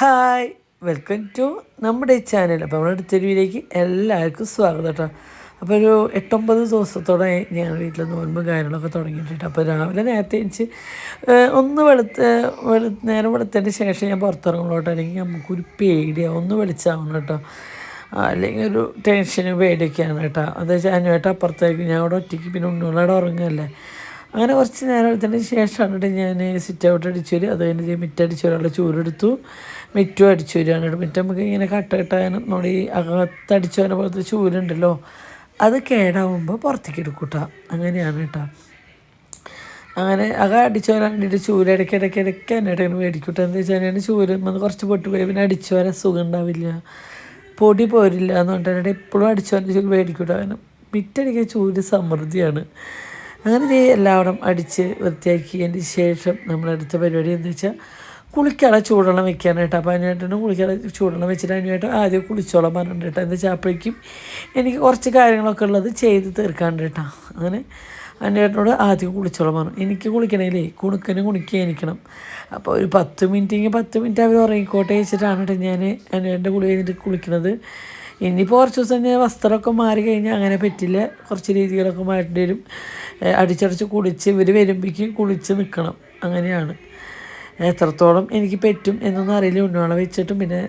Hi welcome to നമ്മുടെ channel. അപ്പോൾ നമ്മുടെ അടുത്തൊരു എല്ലാവർക്കും സ്വാഗതം കേട്ടോ. അപ്പോൾ ഒരു എട്ടൊമ്പത് ദിവസത്തോടെ ഞാൻ വീട്ടിൽ നോൻപും കാര്യങ്ങളൊക്കെ തുടങ്ങിയിട്ടുണ്ട്. അപ്പോൾ രാവിലെ നേരത്തെ എണിച്ച് ഒന്ന് വെളുത്ത് വെളു നേരം വെളുത്തതിന് ശേഷം ഞാൻ പുറത്തിറങ്ങുള്ളൂ അല്ലെങ്കിൽ നമുക്കൊരു പേടിയാണ് ഒന്ന് വെളിച്ചാവണം കേട്ടോ. അല്ലെങ്കിൽ ഒരു ടെൻഷനും പേടിയൊക്കെയാണ് കേട്ടോ. അത് അനുവേട്ട അപ്പുറത്തേക്ക് ഞാൻ അവിടെ ഒറ്റയ്ക്ക് പിന്നെ ഉണ്ണുകളവിടെ ഉറങ്ങുകയല്ലേ. അങ്ങനെ കുറച്ച് നേരം എടുത്തതിന് ശേഷമാണ് കേട്ടോ ഞാൻ സിറ്റ് ഔട്ട് അടിച്ചു വരും അത് കഴിഞ്ഞ് മിറ്റടിച്ചൊരാളുടെ ചൂരെടുത്തു മിറ്റും അടിച്ചു വരികയാണ് കേട്ടോ. മിറ്റം നമുക്ക് ഇങ്ങനെ കട്ട കെട്ടാനും നമ്മുടെ ഈ അകത്തടിച്ചു വരുന്ന പോലത്തെ ചൂരുണ്ടല്ലോ അത് കേടാവുമ്പോൾ പുറത്തേക്ക് എടുക്കും കേട്ടോ. അങ്ങനെയാണ് കേട്ടോ. അങ്ങനെ അക അടിച്ചു വരാൻ വേണ്ടിയിട്ട് ചൂൽ ഇടയ്ക്ക് ഇടയ്ക്ക് ഇടയ്ക്ക് തന്നെ ഇടയ്ക്ക് മേടിക്കൂട്ട എന്താ വെച്ചാൽ ഞാൻ ചൂൽ വന്ന് കുറച്ച് പൊട്ടുപോയി പിന്നെ അടിച്ചു വരാൻ സുഖം ഉണ്ടാവില്ല. പൊടി പോരില്ല എന്ന് പറഞ്ഞിട്ട് എപ്പോഴും അടിച്ചു വരാൻ ചൂൽ മേടിക്കൂട്ട അങ്ങനെ മിറ്റടിക്കാൻ ചൂൽ സമൃദ്ധിയാണ്. അങ്ങനെ എല്ലാവരും അടിച്ച് വൃത്തിയാക്കിയതിന് ശേഷം നമ്മളടുത്ത പരിപാടി എന്താ വെച്ചാൽ കുളിക്കാനുള്ള ചൂടുവെള്ളം വെക്കാനായിട്ട്. അപ്പോൾ അതിനായിട്ടാണ് കുളിക്കള ചൂടെണ്ണം വെച്ചിട്ട് അതിനായിട്ട് ആദ്യം കുളിച്ചോളം പറഞ്ഞിട്ട് കേട്ടോ. എന്താ അപ്പോഴേക്കും എനിക്ക് കുറച്ച് കാര്യങ്ങളൊക്കെ ഉള്ളത് ചെയ്ത് തീർക്കാണ്ട് കേട്ടോ. അങ്ങനെ അന്നേട്ടനോട് ആദ്യം കുളിച്ചോളം പറഞ്ഞു. എനിക്ക് കുളിക്കണേലേ കുണുക്കനും കുണിക്കുക എനിക്കണം അപ്പോൾ ഒരു പത്ത് മിനിറ്റെങ്കിൽ പത്ത് മിനിറ്റ് അവർ ഉറങ്ങിക്കോട്ടെ വെച്ചിട്ടാണ് കേട്ടോ ഞാൻ അന്നേട്ടന്റെ കുളി കഴിഞ്ഞിട്ട് കുളിക്കണത്. ഇനിയിപ്പോൾ കുറച്ച് ദിവസം ഞാൻ വസ്ത്രമൊക്കെ മാറി കഴിഞ്ഞാൽ അങ്ങനെ പറ്റില്ല. കുറച്ച് രീതികളൊക്കെ മാറ്റേണ്ടി വരും. അടിച്ചടിച്ച് കുളിച്ച് ഇവർ വരുമ്പോഴേക്കും കുളിച്ച് നിൽക്കണം അങ്ങനെയാണ്. എത്രത്തോളം എനിക്ക് പറ്റും എന്നൊന്നും അറിയില്ല. ഉണ്ണോളെ വെച്ചിട്ടും പിന്നെ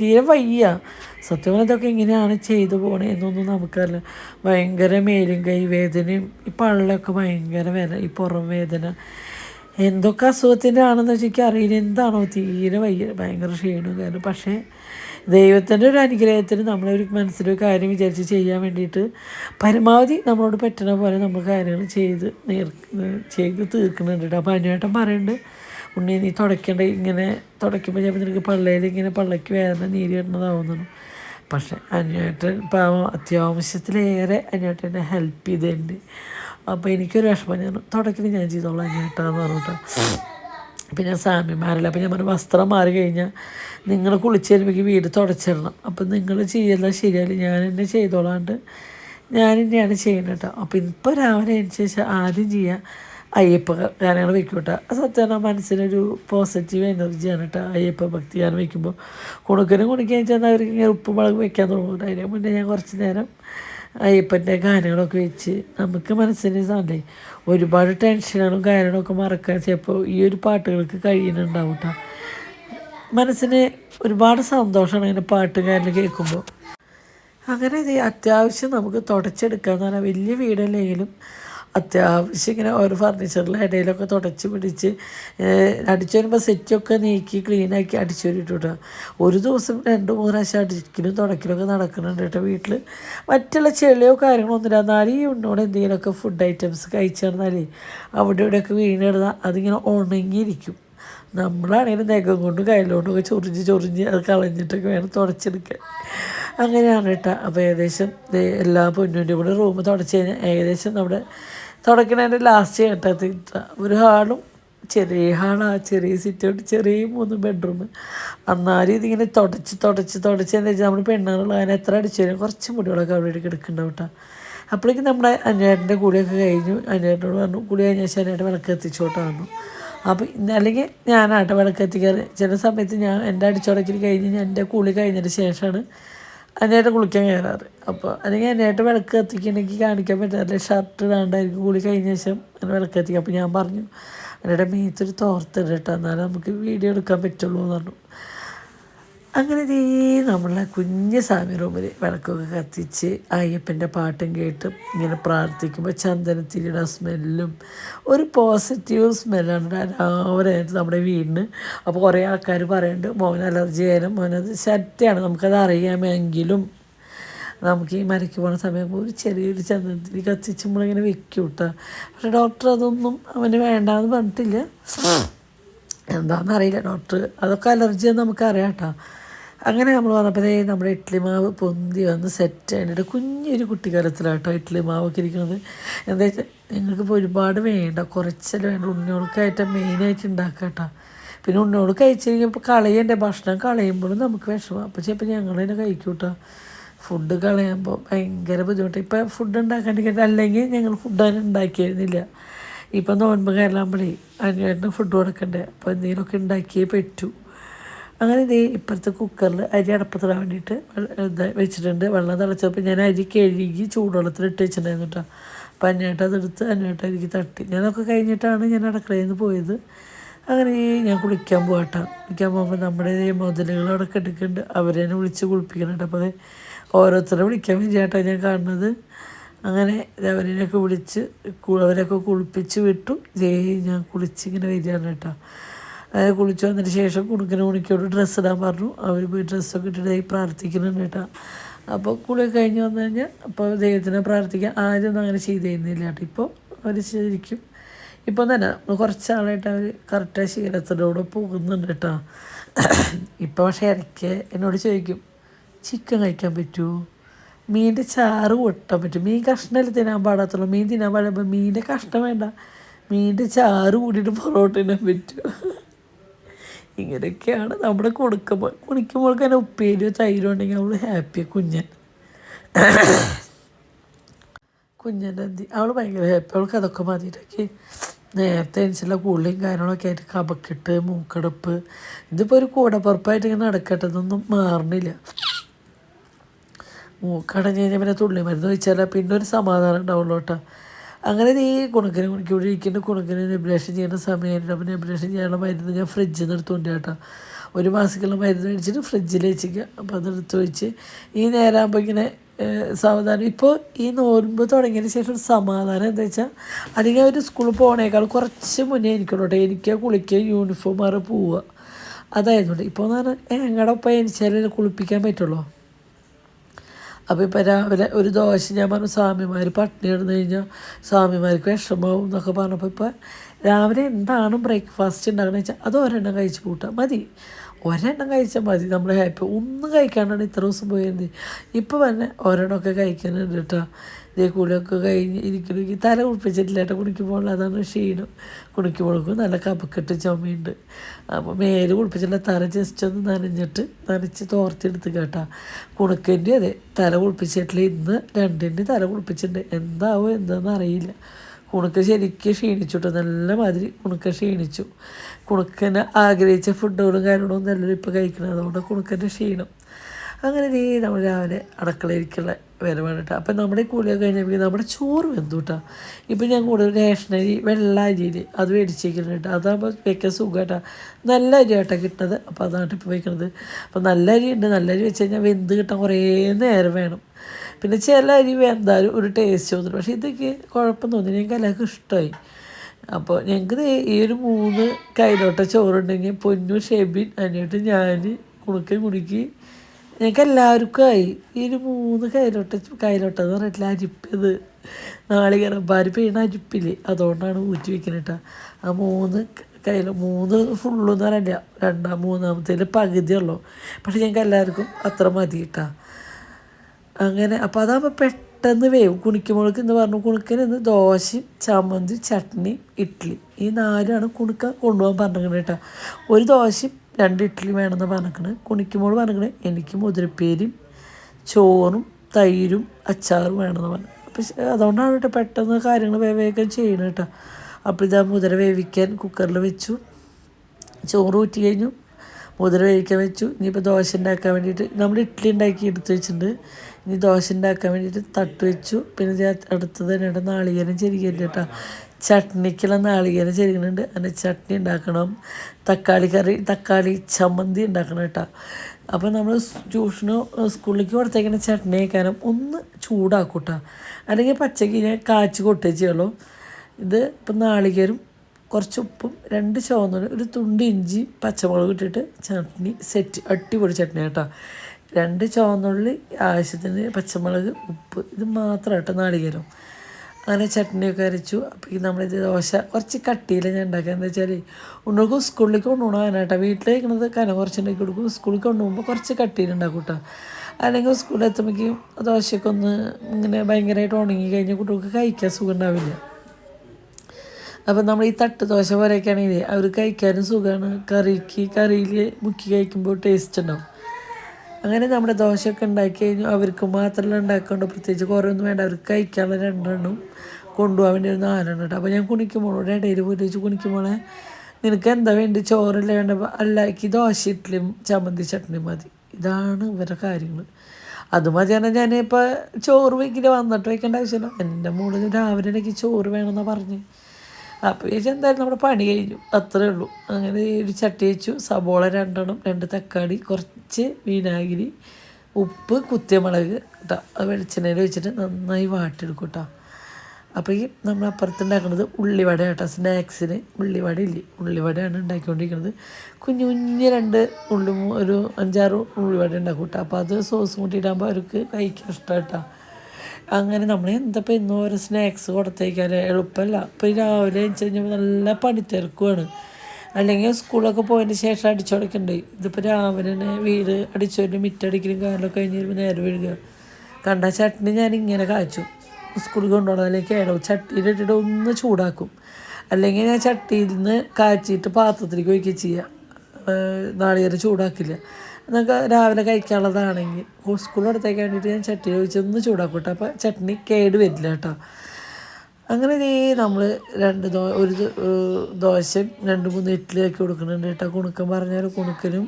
തീരെ വയ്യ. സത്യം പറഞ്ഞാൽ ഇതൊക്കെ എങ്ങനെയാണ് ചെയ്തു പോകണേ എന്നൊന്നും നമുക്കറിയില്ല. ഭയങ്കര മേലും കൈ വേദനയും ഈ പള്ളൊക്കെ ഭയങ്കര വേദന ഈ പുറം വേദന. എന്തൊക്കെ അസുഖത്തിന്റെ ആണെന്ന് വെച്ചാൽ എനിക്ക് അറിയില്ല എന്താണോ തീരെ വയ്യ. ഭയങ്കര ക്ഷീണവും കാരണം പക്ഷേ ദൈവത്തിന്റെ ഒരു അനുഗ്രഹത്തിന് നമ്മളൊരു മനസ്സിലൊരു കാര്യം വിചാരിച്ച് ചെയ്യാൻ വേണ്ടിയിട്ട് പരമാവധി നമ്മളോട് പറ്റണ പോലെ നമ്മൾ കാര്യങ്ങൾ ചെയ്ത് നീർ ചെയ്ത് തീർക്കുന്നുണ്ട് കേട്ടോ. അപ്പോൾ അനുവേട്ടൻ പറയുന്നുണ്ട് ഉണ്ണി നീ തുടയ്ക്കേണ്ട? ഇങ്ങനെ തുടയ്ക്കുമ്പോൾ ചിലപ്പോൾ നിനക്ക് പള്ളയിൽ ഇങ്ങനെ പള്ളയ്ക്ക് വേദന നീര് കിട്ടുന്നതാവുന്നു പക്ഷെ അനിയേട്ടൻ പാവം അത്യാവശ്യത്തിലേറെ അനുവേട്ടനെ ഹെൽപ്പ് ചെയ്തിട്ടുണ്ട്. അപ്പോൾ എനിക്കൊരു വിഷമം. ഞാൻ തുടയ്ക്കുന്നത് ഞാൻ ചെയ്തോളാം അനിയേട്ടാന്ന് പറഞ്ഞിട്ട്. പിന്നെ സാമ്യമാരല്ല അപ്പോൾ ഞാൻ പറഞ്ഞു വസ്ത്രം മാറി കഴിഞ്ഞാൽ നിങ്ങൾ കുളിച്ച് തരുമ്പോൾ വീട് തുടച്ചിടണം. അപ്പം നിങ്ങൾ ചെയ്യല്ല ശരിയല്ല. ഞാൻ എന്നെ ചെയ്തോളാണ്ട് ഞാൻ തന്നെയാണ് ചെയ്യുന്നത് കേട്ടോ. അപ്പം ഇപ്പോൾ രാവിലെ എനിക്ക് ആദ്യം ചെയ്യുക അയ്യപ്പ ഗാനങ്ങൾ വയ്ക്കും കേട്ടോ അത് സത്യം മനസ്സിനൊരു പോസിറ്റീവ് എനർജിയാണ് കേട്ടോ അയ്യപ്പ ഭക്തി ഗാനം വയ്ക്കുമ്പോൾ കുണുക്കനും കുണിക്കാൻ ചെന്നാൽ അവർക്ക് ഇങ്ങനെ ഉപ്പ് മുളക് വെക്കാൻ തുടങ്ങും. അതിന് മുന്നേ ഞാൻ കുറച്ച് നേരം അയ്യപ്പന്റെ ഗാനങ്ങളൊക്കെ വെച്ച് നമുക്ക് മനസ്സിന് സാധ്യ ഒരുപാട് ടെൻഷനുകളും കാര്യങ്ങളൊക്കെ മറക്കാൻ ചിലപ്പോൾ ഈ ഒരു പാട്ടുകൾക്ക് കഴിയുന്നുണ്ടാവും കേട്ടോ മനസ്സിന് ഒരുപാട് സന്തോഷമാണ് ഇങ്ങനെ പാട്ട് ഗാനം കേൾക്കുമ്പോൾ അങ്ങനെ ഇത് അത്യാവശ്യം നമുക്ക് തുടച്ചെടുക്കാമെന്ന് പറഞ്ഞാൽ വലിയ വീടല്ലെങ്കിലും അത്യാവശ്യം ഇങ്ങനെ ഓരോ ഫർണിച്ചറിലെ ഇടയിലൊക്കെ തുടച്ച് പിടിച്ച് അടിച്ചു വരുമ്പോൾ സെറ്റൊക്കെ നീക്കി ക്ലീനാക്കി അടിച്ചു വരിട്ടോ ഒരു ദിവസം രണ്ട് മൂന്ന് പ്രാവശ്യം അടിക്കലും തുടക്കലൊക്കെ നടക്കുന്നുണ്ട് കേട്ടോ വീട്ടിൽ മറ്റുള്ള ചെളിയോ കാര്യങ്ങളോ ഒന്നുമില്ല. എന്നാലും ഈ ഉണ്ണോട് എന്തെങ്കിലുമൊക്കെ ഫുഡ് ഐറ്റംസ് കഴിച്ചു തന്നാലേ അവിടെ ഇവിടെയൊക്കെ വീണിടുന്ന അതിങ്ങനെ ഉണങ്ങിയിരിക്കും. നമ്മളാണെങ്കിലും നഖം കൊണ്ട് കയ്യിലോട്ടൊക്കെ ചൊറിഞ്ഞ് ചൊറിഞ്ഞ് അത് കളഞ്ഞിട്ടൊക്കെ വേണം തുടച്ചെടുക്കാൻ. അങ്ങനെയാണ് കേട്ടോ. അപ്പോൾ ഏകദേശം എല്ലാ പൊന്നിന്റെ കൂടെ റൂം തുടച്ച് കഴിഞ്ഞാൽ ഏകദേശം നമ്മുടെ തുടക്കണതിന്റെ ലാസ്റ്റ് ഘട്ടത്തിൽ ഒരു ഹാളും ചെറിയ ഹാളാണ് ചെറിയ സിറ്റൗട്ട് ചെറിയ മൂന്ന് ബെഡ്റൂം എന്നാലും ഇതിങ്ങനെ തുടച്ച് തുടച്ച് തുടച്ച് എന്താ വെച്ചാൽ നമ്മൾ പെണ്ണുങ്ങളുള്ള അതിനെ എത്ര അടിച്ചു വരും? കുറച്ച് മുടികളൊക്കെ അവിടെ എടുക്കുന്നുണ്ടാവും കേട്ടോ അപ്പോഴേക്കും നമ്മുടെ അനിയേട്ടന്റെ കൂടിയൊക്കെ കഴിഞ്ഞു. അനിയേട്ടനോട് പറഞ്ഞു കൂടി കഴിഞ്ഞ ശേഷം അനിയേട്ടൻ വിളക്ക് എത്തിച്ചോട്ടാ പറഞ്ഞു. അപ്പോൾ ഇന്ന് അല്ലെങ്കിൽ ഞാനാട്ടെ വിളക്ക് എത്തിക്കാറ് ചില സമയത്ത് ഞാൻ എന്റെ അടിച്ചുടക്കൽ കഴിഞ്ഞ് ഞാൻ എന്റെ കൂളി കഴിഞ്ഞതിന് ശേഷമാണ് അന്നേരം കുളിക്കാൻ കയറാറ്. അപ്പോൾ അല്ലെങ്കിൽ അന്നേട്ട് വിളക്ക് കത്തിക്കണമെങ്കിൽ കാണിക്കാൻ പറ്റാറില്ല. ഷർട്ട് ഇടാണ്ടായിരിക്കും കുളി കഴിഞ്ഞ ശേഷം അങ്ങനെ വിളക്ക് കത്തിക്കുക അപ്പോൾ ഞാൻ പറഞ്ഞു അന്നേരം മീത്തൊരു തോർത്തിടട്ടോ എന്നാലേ നമുക്ക് വീഡിയോ എടുക്കാൻ പറ്റുള്ളൂ എന്ന് പറഞ്ഞു. അങ്ങനെ ദേ നമ്മളെ കുഞ്ഞ് സ്വാമി റൂമിൽ വിളക്കൊക്കെ കത്തിച്ച് അയ്യപ്പന്റെ പാട്ടും കേട്ട് ഇങ്ങനെ പ്രാർത്ഥിക്കുമ്പോൾ ചന്ദനത്തിരിയുടെ സ്മെല്ലും ഒരു പോസിറ്റീവ് സ്മെല്ലാണ് രാവിലെ നമ്മുടെ വീടിന് അപ്പോൾ കുറേ ആൾക്കാർ പറയുന്നുണ്ട് മോൻ അലർജി ആയാലും മോനത് ശക്തിയാണ് നമുക്കത് അറിയാമെങ്കിലും നമുക്ക് ഈ മരയ്ക്ക് പോകുന്ന സമയം ഒരു ചെറിയൊരു ചന്ദനത്തിരി കത്തിച്ച് നമ്മളിങ്ങനെ വെക്കും കേട്ടോ പക്ഷേ ഡോക്ടർ അതൊന്നും അവന് വേണ്ടാന്ന് പറഞ്ഞിട്ടില്ല. എന്താണെന്നറിയില്ല ഡോക്ടർ അതൊക്കെ അലർജിയെന്ന് നമുക്കറിയാം കേട്ടോ. അങ്ങനെ നമ്മൾ വന്നപ്പോഴേ നമ്മുടെ ഇഡ്ഡലി മാവ് പൊന്തി വന്ന് സെറ്റ് ആയിട്ട് കുഞ്ഞൊരു കുട്ടിക്കാലത്തിലാട്ടോ ഇഡ്ഡലി മാവൊക്കെ ഇരിക്കുന്നത്. എന്താ വെച്ചാൽ ഞങ്ങൾക്കിപ്പോൾ ഒരുപാട് വേണ്ട. കുറച്ചല്ലേ വേണ്ട ഉണ്ണികൾക്കായിട്ട് മെയിനായിട്ട് ഉണ്ടാക്കുക കേട്ടോ പിന്നെ ഉണ്ണിയോട് കഴിച്ച് ഇപ്പോൾ കളയണ്ടേ? ഭക്ഷണം കളയുമ്പോഴും നമുക്ക് വിഷമം. അപ്പോൾ ചിലപ്പോൾ ഞങ്ങൾ തന്നെ കഴിക്കും കേട്ടോ ഫുഡ് കളയുമ്പോൾ ഭയങ്കര ബുദ്ധിമുട്ട്. ഇപ്പം ഫുഡ് ഉണ്ടാക്കാണ്ടിരിക്കട്ടെ. അല്ലെങ്കിൽ ഞങ്ങൾ ഫുഡ് അങ്ങനെ ഉണ്ടാക്കിയിരുന്നില്ല. ഇപ്പം നോൻപ് അതിന് വേണ്ട ഫുഡ് കൊടുക്കണ്ടേ? അപ്പോൾ എന്തെങ്കിലുമൊക്കെ ഉണ്ടാക്കിയേ പറ്റൂ. അങ്ങനെ ഇതേ ഇപ്പുറത്തെ കുക്കറിൽ അരി അടപ്പത്തിടാൻ വേണ്ടിയിട്ട് വെച്ചിട്ടുണ്ട്. വെള്ളം തിളച്ചപ്പോൾ ഞാൻ അരി കഴുകി ചൂടുവെള്ളത്തിൽ ഇട്ട് വെച്ചിട്ടുണ്ടായിരുന്നു കേട്ടോ അപ്പം അന്നേട്ട് അതെടുത്ത് അന്നേട്ട് എനിക്ക് തട്ടി. ഞാനൊക്കെ കഴിഞ്ഞിട്ടാണ് ഞാൻ അടക്കളയിൽ നിന്ന് പോയത്. അങ്ങനെ ഞാൻ കുളിക്കാൻ പോകട്ടെ കുളിക്കാൻ പോകുമ്പോൾ നമ്മുടെ മുതലുകൾ അവിടെ കിടക്കുന്നുണ്ട് അവരെ വിളിച്ച് കുളിപ്പിക്കുന്നുണ്ട് അപ്പോൾ ഓരോരുത്തരെ വിളിക്കാൻ വേണ്ടിയിട്ടാണ് ഞാൻ കാണുന്നത്. അങ്ങനെ അവരെയൊക്കെ വിളിച്ച് അവരൊക്കെ കുളിപ്പിച്ച് വിട്ടു. ജയ് ഞാൻ കുളിച്ചിങ്ങനെ വരികയാണ് കേട്ടോ അതായത് കുളിച്ച് വന്നതിന് ശേഷം കുണുക്കിന് കുണിക്കോട് ഡ്രസ്സ് ഇടാൻ പറഞ്ഞു. അവർ പോയി ഡ്രസ്സൊക്കെ ഇട്ടിട്ട് പ്രാർത്ഥിക്കുന്നുണ്ട് കേട്ടോ. അപ്പോൾ കുളി കഴിഞ്ഞ് വന്നു കഴിഞ്ഞാൽ അപ്പോൾ ദൈവത്തിനെ പ്രാർത്ഥിക്കാൻ ആദ്യമൊന്നും അങ്ങനെ ചെയ്തിരുന്നില്ല കേട്ടോ. ഇപ്പോൾ അവർ ശരിക്കും ഇപ്പം തന്നെ കുറച്ച് ആളായിട്ട് അവർ കറക്റ്റായി ശീലത്തിലൂടെ പോകുന്നുണ്ട് കേട്ടോ. ഇപ്പോൾ പക്ഷേ ഇടയ്ക്ക് എന്നോട് ചോദിക്കും ചിക്കൻ കഴിക്കാൻ പറ്റുമോ മീനിന്റെ ചാറ് കൊട്ടാൻ പറ്റും. മീൻ കഷ്ണമല്ലേ തിന്നാൻ പാടാത്തുള്ളൂ. മീൻ തിന്നാൻ പാടുമ്പോൾ മീനിന്റെ കഷ്ണം വേണ്ട. മീനിന്റെ ചാറ് കൂടിയിട്ട് പൊറോട്ട തിന്നാൻ പറ്റും. ഇങ്ങനെയൊക്കെയാണ് നമ്മുടെ കൊടുക്കുമ്പോൾ കുണിക്കുമ്പോൾ തന്നെ ഉപ്പേരിയോ തൈരോ ഉണ്ടെങ്കിൽ അവൾ ഹാപ്പിയാണ് കുഞ്ഞൻ. കുഞ്ഞന്റെ എന്തി അവൾ ഭയങ്കര ഹാപ്പി അവൾക്ക് അതൊക്കെ മതിയിട്ടൊക്കെ നേരത്തെ എനിച്ചുള്ള കുളിയും കാര്യങ്ങളൊക്കെ ആയിട്ട് കബക്കിട്ട് മൂക്കടപ്പ് ഇതിപ്പോൾ ഒരു കൂടപ്പുറപ്പായിട്ട് ഇങ്ങനെ നടക്കട്ടെ ഇതൊന്നും മാറണില്ല. മൂക്കടഞ്ഞ് കഴിഞ്ഞാൽ പിന്നെ തുള്ളി മരുന്ന് വെച്ചാൽ പിന്നെ ഒരു സമാധാനം ഉണ്ടാവുള്ളൂ കേട്ടോ. അങ്ങനെ നീ കുണക്കിന് കുണിക്ക് ഇവിടെ ഇരിക്കുന്ന കുണക്കിന് നെബുലേഷൻ ചെയ്യുന്ന സമയമായിട്ട് അപ്പോൾ നെബുലേഷൻ ചെയ്യാനുള്ള മരുന്ന് ഞാൻ ഫ്രിഡ്ജിൽ നിന്ന് എടുത്തുകൊണ്ട് കേട്ടോ ഒരു മാസക്കുള്ള മരുന്ന് മേടിച്ചിട്ട് ഫ്രിഡ്ജിൽ വെച്ചിരിക്കുക അപ്പോൾ അതെടുത്ത് വെച്ച് ഈ നേരമാകുമ്പോൾ ഇങ്ങനെ സാവധാനം. ഇപ്പോൾ ഈ നോൻപ് തുടങ്ങിയതിന് ശേഷം സമാധാനം എന്താ വെച്ചാൽ അധികം ഒരു സ്കൂളിൽ പോകണേക്കാൾ കുറച്ച് മുന്നേ എനിക്കുള്ളൂ എനിക്ക് കുളിക്കുക യൂണിഫോം മാറി പോവുക. അതായതുകൊണ്ട് ഇപ്പോൾ എന്ന് പറഞ്ഞാൽ ഞങ്ങളുടെ ഒപ്പം എനിച്ചാലേ കുളിപ്പിക്കാൻ പറ്റുള്ളൂ? അപ്പോൾ ഇപ്പോൾ രാവിലെ ഒരു ദോശ ഞാൻ പറഞ്ഞു സ്വാമിമാർ പട്ടിണി ഇടന്ന് കഴിഞ്ഞാൽ സ്വാമിമാർക്ക് വിഷമാവും എന്നൊക്കെ പറഞ്ഞപ്പോൾ ഇപ്പോൾ രാവിലെ എന്താണ് ബ്രേക്ക്ഫാസ്റ്റ് ഉണ്ടാകണമെന്ന് വെച്ചാൽ അത് ഒരെണ്ണം കഴിച്ച് കൂട്ടാം. മതി. ഒരെണ്ണം കഴിച്ചാൽ മതി. നമ്മൾ ഹാപ്പി. ഒന്നും കഴിക്കാണ്ടാണ് ഇത്ര ദിവസം പോയത് ഇപ്പോൾ തന്നെ ഒരെണ്ണമൊക്കെ കഴിക്കാനുണ്ട് കേട്ടോ ഇതേ കൂടെയൊക്കെ കഴിഞ്ഞ് ഇരിക്കണമെങ്കിൽ തല കുളിപ്പിച്ചിട്ടില്ല കേട്ടോ കുണിക്കുമ്പോൾ അതാണ് ക്ഷീണം. കുണിക്കുമ്പോഴേക്കും നല്ല കപക്കെട്ട് ചുമയുണ്ട്. അപ്പോൾ മേൽ കുളിപ്പിച്ചില്ല തല ജസ്റ്റ് ഒന്ന് നനഞ്ഞിട്ട് നനച്ച് തോർത്തെടുത്ത് കേട്ടോ. കുണുക്കന്റെ അതെ തല കുളിപ്പിച്ചിട്ടില്ല. ഇന്ന് രണ്ടിന്റെ തല കുളിപ്പിച്ചിട്ടുണ്ട്. എന്താവോ എന്താണെന്ന് അറിയില്ല കുണുക്ക് ശരിക്കും ക്ഷീണിച്ചു കേട്ടോ നല്ല മാതിരി കുണുക്ക് ക്ഷീണിച്ചു. കുണുക്കനെ ആഗ്രഹിച്ച ഫുഡുകളും കാര്യങ്ങളും നല്ലൊരു ഇപ്പോൾ കഴിക്കണം അതുകൊണ്ട് കുണുക്കന്റെ ക്ഷീണം. അങ്ങനെ നീ നമ്മൾ രാവിലെ അടുക്കളയിലേക്കുള്ള വരവാണ് കേട്ടോ അപ്പം നമ്മുടെ കൂലിയൊക്കെ കഴിഞ്ഞപ്പോൾ നമ്മുടെ ചോറ് വെന്തു കേട്ടോ ഇപ്പം ഞാൻ കൂടുതൽ റേഷനരി വെള്ള അരിയിൽ അത് മേടിച്ചേക്കുന്നത് കേട്ടോ. അതാകുമ്പോൾ വെക്കാൻ സുഖം കേട്ടോ നല്ല അരി കേട്ടോ കിട്ടുന്നത് അപ്പോൾ അതാണ് ഇപ്പോൾ വയ്ക്കുന്നത് അപ്പം നല്ല അരി ഉണ്ട് നല്ല അരി വെച്ച് കഴിഞ്ഞാൽ വെന്ത് കിട്ടാൻ കുറേ നേരം വേണം. പിന്നെ ചില അരി വെന്താലും ഒരു ടേസ്റ്റ് തോന്നുന്നു പക്ഷേ ഇതൊക്കെ കുഴപ്പം തോന്നി എനിക്ക് എല്ലാവർക്കും ഇഷ്ടമായി അപ്പോൾ ഞങ്ങൾക്ക് ഈ ഒരു മൂന്ന് കൈലോട്ട ചോറുണ്ടെങ്കിൽ പൊന്നു ഷെബിൻ അതിനായിട്ട് ഞാൻ കുണുക്കൻ കുണുക്കി ഞങ്ങൾക്ക് എല്ലാവർക്കും ആയി. ഈ ഒരു മൂന്ന് കൈലോട്ട കൈലോട്ട എന്ന് പറഞ്ഞിട്ടില്ല അരിപ്പത്. നാളികേരം പരിപ്പ് ചെയ്യുന്ന അരിപ്പില്ലേ അതുകൊണ്ടാണ് ഊറ്റി വെക്കുന്നത് കേട്ടോ ആ മൂന്ന് കയ്യിൽ മൂന്ന് ഫുള്ളെന്ന് പറയില്ല രണ്ടാം മൂന്നാമത്തേൽ പകുതിയുള്ളൂ പക്ഷെ ഞങ്ങൾക്ക് എല്ലാവർക്കും അത്ര മതി കേട്ടോ അങ്ങനെ അപ്പോൾ അതാകുമ്പോൾ പെട്ടെന്ന് വേവും കുണിക്കുമുളക്ക് എന്ന് പറഞ്ഞു കുണുക്കന് ദോശയും ചമ്മന്തി ചട്നി ഇഡ്ഡലി ഈ നാലാണ് കുണുക്ക കൊണ്ടുപോകാൻ പറഞ്ഞിരിക്കുന്നത് കേട്ടോ. ഒരു ദോശയും രണ്ട് ഇഡ്ഡലി വേണമെന്ന് പറഞ്ഞിരിക്കണ് കുണിക്കുമ്പോൾ പറഞ്ഞിരിക്കണേ എനിക്ക് മുതിരപ്പേരും ചോറും തൈരും അച്ചാറും വേണമെന്ന് പറഞ്ഞു അപ്പം അതുകൊണ്ടാണ് കേട്ടോ പെട്ടെന്ന് കാര്യങ്ങൾ വേവേഗം ചെയ്യണം കേട്ടോ. അപ്പോൾ ഇതാ മുതിര വേവിക്കാൻ കുക്കറിൽ വെച്ചു. ചോറ് ഊറ്റി കഴിഞ്ഞു. മുതിര വേവിക്കാൻ വെച്ചു. ഇനിയിപ്പോൾ ദോശ ഉണ്ടാക്കാൻ വേണ്ടിയിട്ട് നമ്മൾ ഇഡ്ഡലി ഉണ്ടാക്കി എടുത്ത് വെച്ചിട്ടുണ്ട്. ഇനി ദോശ ഉണ്ടാക്കാൻ വേണ്ടിയിട്ട് തട്ട് വെച്ചു. പിന്നെ അടുത്തത് തന്നെ നാളികേരം ചെരികയില്ല കേട്ടോ. ചട്നിക്കുള്ള നാളികേരം ചെരുകുന്നുണ്ട് അതിന്റെ ചട്നി ഉണ്ടാക്കണം. തക്കാളി കറി തക്കാളി ചമ്മന്തി ഉണ്ടാക്കണം കേട്ടോ. അപ്പോൾ നമ്മൾ ട്യൂഷനോ സ്കൂളിലേക്ക് കൊടുത്തേക്കുന്ന ചട്നി കഴിക്കാനും ഒന്ന് ചൂടാക്കും കേട്ടോ. അല്ലെങ്കിൽ പച്ചക്ക് ഞാൻ കാച്ചു കൊട്ടേച്ചുള്ളൂ ഇത് ഇപ്പം നാളികേരം കുറച്ച് ഉപ്പും രണ്ട് ചുവന്നുള്ളി ഒരു തുണ്ട് ഇഞ്ചി പച്ചമുളക് ഇട്ടിട്ട് ചട്നി സെറ്റ് അടിപൊളി ചട്നി കേട്ടോ. രണ്ട് ചുവന്നുള്ളി ആവശ്യത്തിന് പച്ചമുളക് ഉപ്പ് ഇത് മാത്രം ഇട്ട് നാളികേരം. അങ്ങനെ ചട്നിയൊക്കെ അരച്ചു. അപ്പോൾ നമ്മളിത് ദോശ കുറച്ച് കട്ടിയിൽ ഞാൻ ഉണ്ടാക്കുക എന്താ വെച്ചാൽ ഉണ്ടാക്കും സ്കൂളിലേക്ക് കൊണ്ടുപോകണാനാട്ടോ വീട്ടിൽ കന കനം കുറച്ചുണ്ടാക്കി കൊടുക്കും. സ്കൂളിൽ കൊണ്ടുപോകുമ്പോൾ കുറച്ച് കട്ടിയിൽ ഉണ്ടാക്കും കേട്ടോ. അല്ലെങ്കിൽ സ്കൂളിൽ എത്തുമ്പോഴേക്കും ദോശയൊക്കെ ഒന്ന് ഇങ്ങനെ ഭയങ്കരമായിട്ട് ഉണങ്ങി കഴിഞ്ഞാൽ കുട്ടികൾക്ക് കഴിക്കാൻ സുഖം ഉണ്ടാവില്ല. അപ്പം നമ്മൾ ഈ തട്ട് ദോശ പോലെയൊക്കെ ആണെങ്കിൽ അവർ കഴിക്കാനും സുഖമാണ്. കറിക്ക് കറിയിൽ മുക്കി കഴിക്കുമ്പോൾ ടേസ്റ്റ് ഉണ്ടാവും. അങ്ങനെ നമ്മുടെ ദോശയൊക്കെ ഉണ്ടാക്കി കഴിഞ്ഞു. അവർക്ക് മാത്രമല്ല ഉണ്ടാക്കേണ്ട പ്രത്യേകിച്ച് കുറേ ഒന്നും വേണ്ട. അവർക്ക് കഴിക്കാനുള്ള രണ്ടെണ്ണം കൊണ്ടുപോകാൻ വേണ്ടി ഒരു നാലെണ്ണം കേട്ടോ അപ്പോൾ ഞാൻ കുണിക്കുമ്പോൾ ഇടയിൽ പോയിട്ട് വെച്ച് കുണിക്കുമ്പോളെ നിനക്ക് എന്താ വേണ്ടി ചോറല്ലേ വേണ്ട അല്ല എനിക്ക് ദോശ ഇഡ്ഡലിയും ചമ്മന്തി ചട്നി മതി. ഇതാണ് ഇവരുടെ കാര്യങ്ങൾ അത് മതിയാണ് ഞാൻ ഇപ്പോൾ ചോറ് വയ്ക്കില്ല. വന്നിട്ട് വയ്ക്കേണ്ട ആവശ്യമില്ല. എന്റെ മോൾ രാവിലെ എനിക്ക് ചോറ് വേണമെന്നാണ് പറഞ്ഞ്. അപ്പോൾ ചേച്ചി എന്തായാലും നമ്മുടെ പണി കഴിഞ്ഞു. അത്രേ ഉള്ളൂ. അങ്ങനെ ഒരു ചട്ടി വെച്ചു. സബോള രണ്ടെണ്ണം രണ്ട് തക്കാളി കുറച്ച് വിനാഗിരി ഉപ്പ് കുത്തിയമുളക് കേട്ടോ അത് വെളിച്ചെണ്ണയിൽ വെച്ചിട്ട് നന്നായി വാട്ടിയെടുക്കും കേട്ടോ അപ്പോൾ ഈ നമ്മൾ അപ്പുറത്തുണ്ടാക്കുന്നത് ഉള്ളിവട കേട്ടോ സ്നാക്സിന് ഉള്ളിവട ഇല്ലേ? ഉള്ളിവടയാണ് ഉണ്ടാക്കിക്കൊണ്ടിരിക്കുന്നത്. കുഞ്ഞു കുഞ്ഞ് രണ്ട് ഉള്ളി ഒരു അഞ്ചാറ് ഉള്ളിവട ഉണ്ടാക്കും കേട്ടോ അപ്പോൾ അത് സോസ് കൂട്ടിയിട്ടാകുമ്പോൾ അവർക്ക് കഴിക്കാൻ ഇഷ്ടം കേട്ടോ അങ്ങനെ നമ്മൾ എന്തപ്പോൾ ഇന്ന് സ്നാക്സ് കൊടുത്തേക്കാൻ എളുപ്പമല്ല അപ്പോൾ രാവിലെ വെച്ച് കഴിഞ്ഞാൽ നല്ല പണിത്തിരക്കുവാണ് അല്ലെങ്കിൽ സ്കൂളൊക്കെ പോയതിന് ശേഷം അടിച്ചുടക്കണ്ടേ. ഇതിപ്പോൾ രാവിലെ തന്നെ വീട് അടിച്ചോണ്ട് മിറ്റടിക്കലും കാലൊക്കെ കഴിഞ്ഞ് വരുമ്പോൾ നേരെ വീഴുക കണ്ട ചട്നി ഞാൻ ഇങ്ങനെ കാച്ചു. സ്കൂളിൽ കൊണ്ടുപോകണം. അല്ലെങ്കിൽ കേടോ ചട്ടിയിലിട്ടിട്ട് ഒന്ന് ചൂടാക്കും. അല്ലെങ്കിൽ ഞാൻ ചട്ടിയിൽ നിന്ന് കാച്ചിട്ട് പാത്രത്തിലേക്ക് ഒഴിക്കുക ചെയ്യുക നാളികേരം ചൂടാക്കില്ല. എന്നൊക്കെ രാവിലെ കഴിക്കാനുള്ളതാണെങ്കിൽ സ്കൂളിൽ അടുത്തേക്ക് വേണ്ടിയിട്ട് ഞാൻ ചട്ടി ഒഴിച്ചൊന്ന് ഒന്ന് ചൂടാക്കും കേട്ടോ അപ്പോൾ ചട്നി കേട് വരില്ല കേട്ടോ. അങ്ങനെ ഇതേ നമ്മൾ രണ്ട് ദോ ഒരു ദോശയും രണ്ട് മൂന്ന് ഇഡ്ഡലിയൊക്കെ കൊടുക്കുന്നുണ്ട് കേട്ടോ. കുണുക്കം പറഞ്ഞാൽ കുണുക്കലും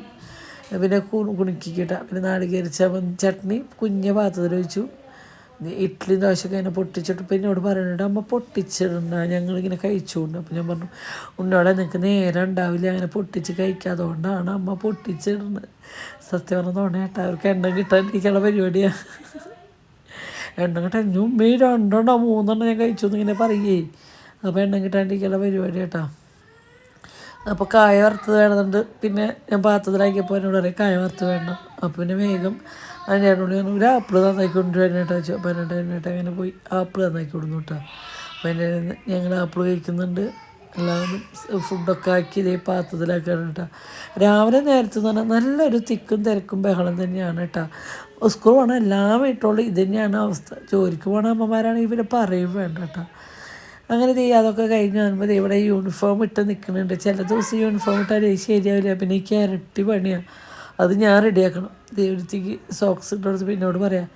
പിന്നെ കുണുക്കി കേട്ടോ. പിന്നെ നാളികരിച്ച ചട്നി കുഞ്ഞ പാത്രത്തിൽ ഒഴിച്ചു. ഇഡ്ഡലി ദോശയൊക്കെ ഇങ്ങനെ പൊട്ടിച്ചിട്ട് ഇപ്പം എന്നോട് പറയുന്നുണ്ട് അമ്മ പൊട്ടിച്ചിടണ്ട ഞങ്ങളിങ്ങനെ കഴിച്ചുകൊണ്ട് അപ്പം ഞാൻ പറഞ്ഞു ഉണ്ണോടെ നിനക്ക് നേരം ഉണ്ടാവില്ല അങ്ങനെ പൊട്ടിച്ച് കഴിക്കാത്തതുകൊണ്ടാണ് അമ്മ പൊട്ടിച്ചിടുന്നത്. സത്യം പറഞ്ഞ കേട്ടോ അവർക്ക് എണ്ണം കിട്ടാണ്ടിരിക്കാനുള്ള പരിപാടിയാണ് എണ്ണം കിട്ടാൻ ഉമ്മി രണ്ടെണ്ണം മൂന്നെണ്ണം ഞാൻ കഴിച്ചു എന്നിങ്ങനെ പറയേ. അപ്പോൾ എണ്ണം കിട്ടാണ്ടിരിക്കാനുള്ള പരിപാടി കേട്ടോ. അപ്പോൾ കായ വറുത്തത് വേണമെന്നുണ്ട്. പിന്നെ ഞാൻ പാത്രത്തിലാക്കിയപ്പോൾ എന്നോട് പറയും കായ വറുത്ത് വേണം. അപ്പോൾ പിന്നെ വേഗം അതിന്റെ ഞാൻ ഒരു ആപ്പിൾ നന്നാക്കി കൊണ്ടുവരാനായിട്ട് വെച്ചു അപ്പോൾ എന്നിട്ട് എന്നിട്ട് അങ്ങനെ പോയി ആപ്പിൾ നന്നാക്കി കൊടുന്നു കേട്ടോ. അപ്പോൾ എന്റെ ഞങ്ങൾ ആപ്പിൾ കഴിക്കുന്നുണ്ട്. എല്ലാവരും ഫുഡൊക്കെ ആക്കി ഇതേ പാത്രത്തിലാക്കാണ് കേട്ടോ. രാവിലെ നേരത്തെ എന്ന് പറഞ്ഞാൽ നല്ലൊരു തിക്കും തിരക്കും ബഹളം തന്നെയാണ് കേട്ടോ. സ്കൂൾ പോകണം എല്ലാ വീട്ടുകളും ഇത് തന്നെയാണ് അവസ്ഥ. ജോലിക്ക് പോകണ അമ്മമാരാണെങ്കിൽ പിന്നെ പറയും വേണ്ട കേട്ടോ. അങ്ങനെ ദേ അതൊക്കെ കഴിഞ്ഞ് വരുമ്പോൾ ഇവിടെ യൂണിഫോം ഇട്ട് നിൽക്കുന്നുണ്ട് ചില ദിവസം യൂണിഫോം ഇട്ടാൽ ശരിയാവില്ല. പിന്നെ എനിക്ക് ഇരട്ടി പണിയാണ് അത് ഞാൻ റെഡിയാക്കണം ദൈവത്തേക്ക് സോക്സ് ഇട്ടെടുത്ത് പിന്നോട് പറയാം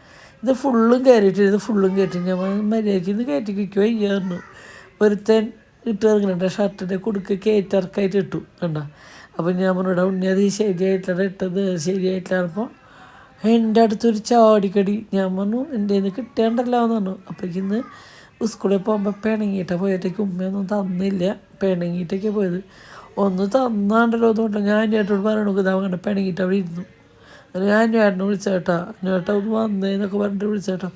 ഇത് ഫുള്ളും കയറിയിട്ട് ഇത് ഫുള്ളും കയറ്റി ഞാൻ മര്യാദയ്ക്ക് ഇന്ന് കയറ്റി വയ്ക്കുമോ അയ്യായിരുന്നു ഒരുത്തൻ ഇട്ട് ഷർട്ടിന്റെ കുടുക്ക് കയറ്റിറക്കായിട്ട് ഇട്ടു കണ്ട? അപ്പം ഞാൻ പറഞ്ഞു ഉണ്ണി അത് ശരിയായിട്ടാണ് ഇട്ടത് ശരിയായിട്ടാണപ്പോൾ എന്റെ അടുത്തൊരു ചാടിക്കടി. ഞാൻ പറഞ്ഞു എന്റെ നിന്ന് കിട്ടേണ്ടല്ലോ എന്ന് പറഞ്ഞു. അപ്പോഴേക്കിന്ന് സ്കൂളിൽ പോകുമ്പോൾ പിണങ്ങിയിട്ടാണ് പോയത്തേക്ക് ഉമ്മയൊന്നും തന്നില്ല. പിണങ്ങിയിട്ടൊക്കെ പോയത്. ഒന്ന് തന്നാണ്ടല്ലോ എന്നുകൊണ്ട് ഞാൻ ചേട്ടനോട് പറയണു ഇതാ കണ്ട പിണങ്ങിയിട്ട് അവിടെ ഇരുന്നു. ഞാൻ ചേട്ടനെ വിളിച്ചേട്ടാ ചേട്ടാ ഒന്ന് വന്നേന്നൊക്കെ പറഞ്ഞിട്ട് വിളിച്ചേട്ടാ